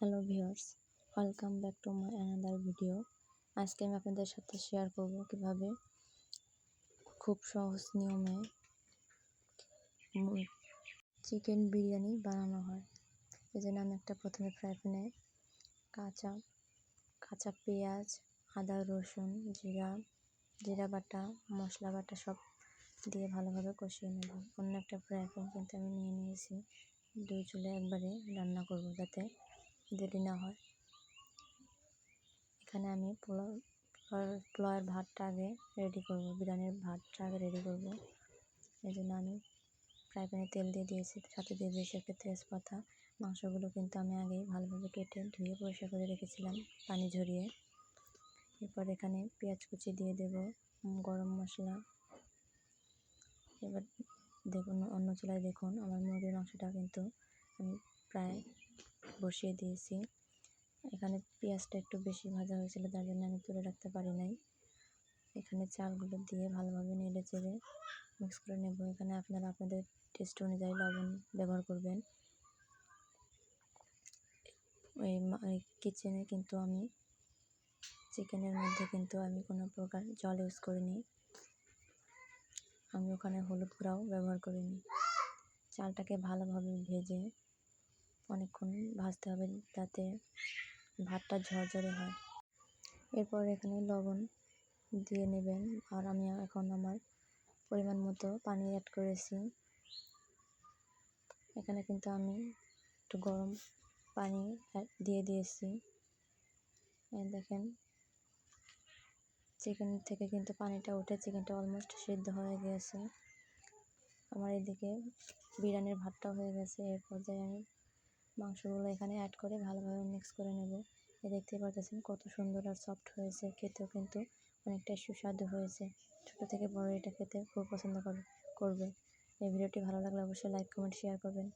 Hello viewers welcome back to my another video আজকে আমি আপনাদের সাথে শেয়ার করব কীভাবে খুব সহজ নিয়মে চিকেন বিরিয়ানি বানানো হয়। এই জন্য আমি একটা প্রথমে ফ্রাই প্যানে কাঁচা কাঁচা পেঁয়াজ, আদা, রসুন, জিরা জিরা বাটা, মশলা বাটা সব দিয়ে ভালোভাবে কষিয়ে নেব। অন্য একটা ফ্রাই প্যান কিন্তু আমি নিয়ে নিয়েছি। দুই চুলে একবারে রান্না করব যাতে দেরি না হয়। এখানে আমি পোলাও পোলাওয়ের ভাতটা আগে রেডি করব, বিরিয়ানির ভাতটা আগে রেডি করব। এই জন্য আমি ফ্রাই প্যানে তেল দিয়ে দিয়েছি, সাথে দিয়ে দিয়েছি একটা তেজপাতা। মাংসগুলো কিন্তু আমি আগেই ভালোভাবে কেটে ধুয়ে পরিষ্কার করে রেখেছিলাম পানি ঝরিয়ে। এরপর এখানে পেঁয়াজ কুচি দিয়ে দেব গরম মশলা। এবার দেখুন, অন্য চুলায় দেখুন, আমার মুরগির মাংসটা কিন্তু আমি প্রায় বসিয়ে দিয়েছি। এখানে পেঁয়াজটা একটু বেশি ভাজা হয়েছিল, তার জন্য আমি তুলে রাখতে পারি নাই। এখানে চালগুলো দিয়ে ভালোভাবে নেড়ে চেড়ে মিক্স করে নেব। এখানে আপনারা আপনাদের টেস্ট অনুযায়ী লবণ ব্যবহার করবেন। এই কিচেনে কিন্তু আমি চিকেনের মধ্যে কিন্তু আমি কোনো প্রকার জল ইউজ করিনি। আমি ওখানে হলুদ গুঁড়াও ব্যবহার করিনি। চালটাকে ভালোভাবে ভেজে অনেকক্ষণ ভাজতে হবে যাতে ভাতটা ঝরঝরে হয়। এরপর এখানে লবণ দিয়ে নেবেন। আর আমি এখন আমার পরিমাণ মতো পানি অ্যাড করেছি। এখানে কিন্তু আমি একটু গরম পানি দিয়ে দিয়েছি। দেখেন চিকেন থেকে কিন্তু পানিটা উঠে চিকেনটা অলমোস্ট সিদ্ধ হয়ে গিয়েছে আমার এদিকে বিরিয়ানির ভাতটাও হয়ে গেছে। এর পর্যায়ে আমি মাংসগুলো এখানে অ্যাড করে ভালোভাবে মিক্স করে নেব। এ দেখতে পাচ্ছেন কত সুন্দর আর সফট হয়েছে, খেতেও কিন্তু অনেকটাই সুস্বাদু হয়েছে। ছোটো থেকে বড় এটা খেতে খুব পছন্দ করে, করবে। এই ভিডিওটি ভালো লাগলে অবশ্যই লাইক কমেন্ট শেয়ার করবেন।